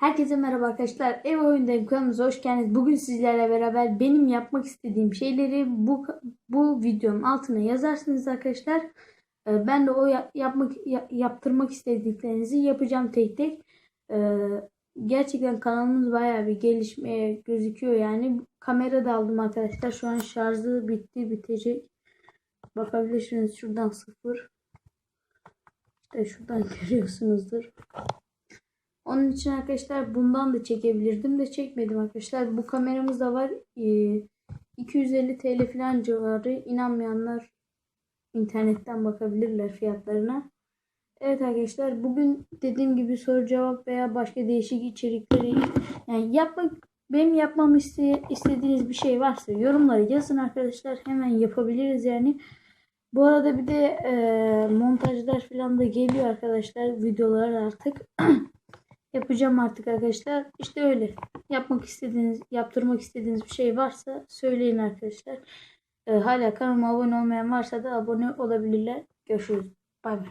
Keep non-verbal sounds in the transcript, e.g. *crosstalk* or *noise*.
Herkese merhaba arkadaşlar. Ev oyundayım kanalımıza hoş geldiniz. Bugün sizlerle beraber benim yapmak istediğim şeyleri bu bu videonun altına yazarsınız arkadaşlar. Ee, Ben de o ya- yapmak ya- yaptırmak istediklerinizi yapacağım tek tek. Ee, Gerçekten kanalımız bayağı bir gelişmeye gözüküyor yani. Kamera da aldım arkadaşlar. Şu an şarjı bitti bitecek. Bakabilirsiniz şuradan sıfır. İşte şuradan *laughs* görüyorsunuzdur. Onun için arkadaşlar bundan da çekebilirdim de çekmedim arkadaşlar. Bu kameramız da var. Ee, 250 TL falan civarı. İnanmayanlar internetten bakabilirler fiyatlarına. Evet arkadaşlar bugün dediğim gibi soru cevap veya başka değişik içerikleri yani yapmak benim yapmamı iste, istediğiniz bir şey varsa yorumlara yazın arkadaşlar. Hemen yapabiliriz yani. Bu arada bir de e, montajlar falan da geliyor arkadaşlar. Videolar artık. *clears throat* yapacağım artık arkadaşlar. İşte öyle. Yapmak istediğiniz, yaptırmak istediğiniz bir şey varsa söyleyin arkadaşlar. Ee, hala kanalıma abone olmayan varsa da abone olabilirler. Görüşürüz. Bay bay.